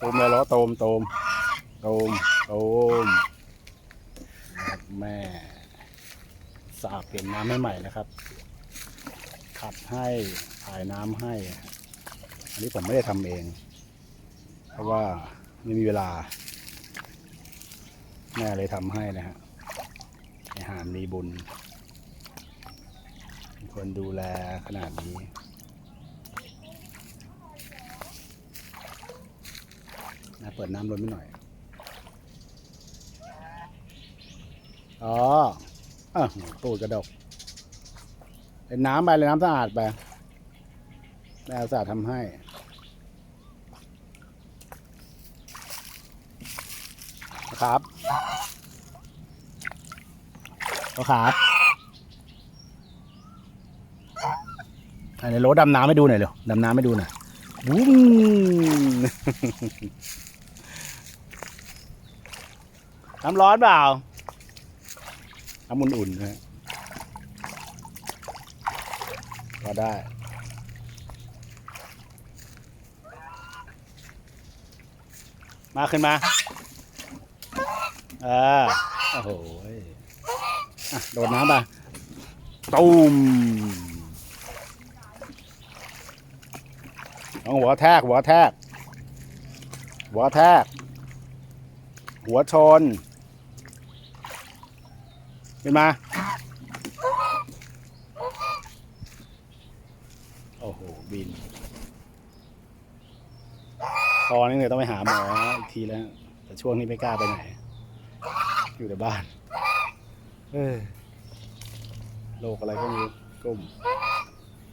ตูมเลยเหรอตูมตูมตูมตูมแม่สาบเปลี่ยนน้ำให้ใหม่นะครับ ขัดให้ถ่ายน้ำให้ อันนี้ผมไม่ได้ทำเอง เพราะว่าไม่มีเวลา แม่เลยทำให้นะฮะไอหารมีบุญคนดูแลขนาดนี้ นะ เปิดน้ำล้นไปหน่อย อ๋อเออตูดกระดกเป็นน้ำไปเลยน้ำสะอาดไปแม่สะอาดทำให้ ครับก็ครับอันนี้รถดำน้ำให้ดูหน่อยเร็วดำน้ำให้ดูหน่อยวุ้ง น้ำร้อนเปล่าน้ำอุ่นๆนะฮะก็ได้มาขึ้นมาเออโอ้โหโดดน้ำไปตูมเอาหัวแทก หัวแทก หัวแทก หัวชน ขึ้นมา โอ้โห บิน ตอนนี้เนี่ยต้องไปหาหมออีกทีแล้ว แต่ช่วงนี้ไม่กล้าไปไหน อยู่แต่บ้าน เออโรคอะไรก็ไมีกลุ่ม